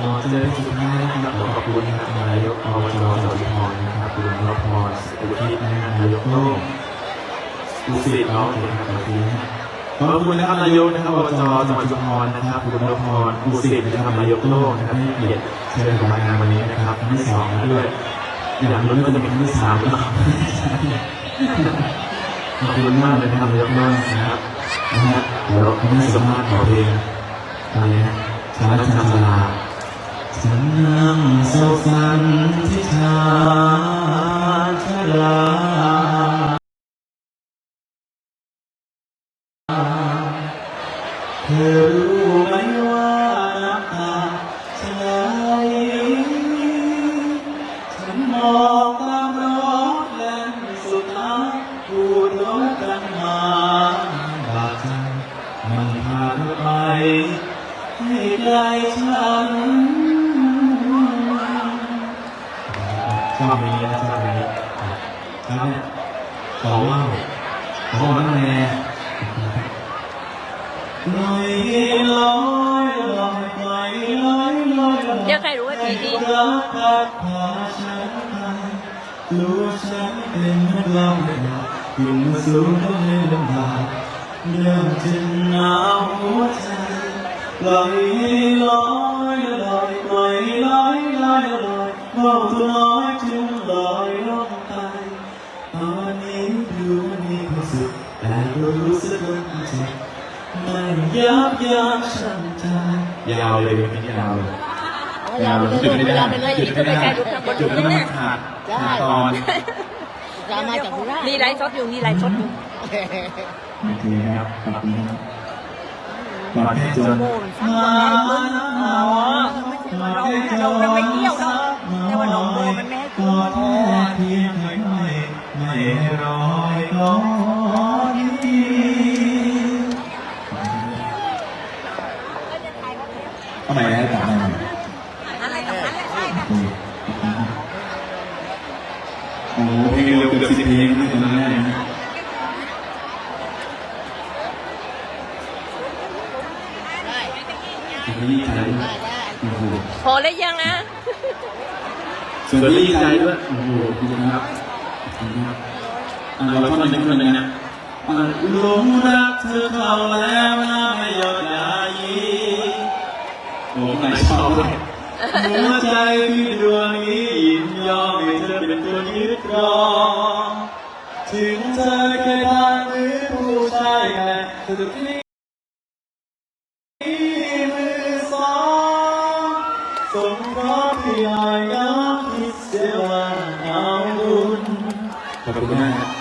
เราเจอสุดท้ายนะครับขอบคุณนายกอบจสมุทรพรนะครับคุณนพพรสุทธินายกโลกอุสิตเนาะนะครับขอบคุณนะขอบคุณนะครับนายกนะครับอบจจังหวัดชุมพรนะครับคุณนพพรอุสิตนะครับนายกโลกนะครับให้เกียรติเชิญมางานวันนี้นะครับครั้งที่สองด้วยอย่างนู้นก็จะเป็นที่สามแล้วขอบคุณมากเลยนะครับนายกโลกนะครับนะฮะเดี๋ยวให้สัมภาษณ์ขอเพลงอะไรนะชาลัชนาลา ฉันนั่งเศร้าสันที่ชาชาลาเธอรู้ไหมว่าน้ำตาฉันไหลฉันมองตามรถแล่นสุดท้ายพูดรถกันมาบาดใจมันพาเธอไปให้ไกลฉัน ชอบเพลงนี้นะชอบเพลงนี้ครับเนี่ยขอว่าวขอว่าไงลอยลอยลอยลอยลอยลอยลอยเดี๋ยวใครรู้ว่าผีดีรักพัดพาฉันไปรู้ว่าฉันเป็นเหมือนลมเวลาขึ้นมาสูงก็ให้ลำบากเริ่มจะหนาวหัวใจลอยลอยลอย ลอยว่าวตัวน้อยจึงลอยลงไปตอนนี้ดูมันมีความสุขแต่ก็รู้สึกว่าเจ็บมันยับยั้งชั่งใจยาวเลยไม่ยาวเลยยาวเลยจุดไม่ได้ไปเลยจุดไม่ได้จุดไม่ได้ขาดขาดตอนจะมาจากสุราษฎร์นี่ไลฟ์สดอยู่นี่ไลฟ์สดอยู่โอเคครับขอบคุณครับก่อนที่จะโอ้มันฟังวันแรกเลยอ๋อเราเราเราไปเที่ยวเนา ทำไมให้ต่างกันอะไรตรงนั้นแหละใช่โอ้โหเพลงเร็วเกือบสิบเพลงในตอนนั้นนะเพลงนี้ใจด้วยโอ้โหพอแล้วยังอะส่วนที่ใจด้วยโอ้โหขอบคุณครับอ่าเราท่อนนึงท่อนนึงนะหลงรักเธอเข้าแล้วนะไม่ยอมยายี โอ้ไหนชอบด้วยหัวใจพี่ดวงนี้ยินยอมให้เธอเป็นตัวยึดครอง ถึงเธอเคยทำหรือผู้ชายแต่สุดที่มือสองส่งขอพี่ลอยย้อนคิดเสียว่าเอาบุญขอบคุณมาก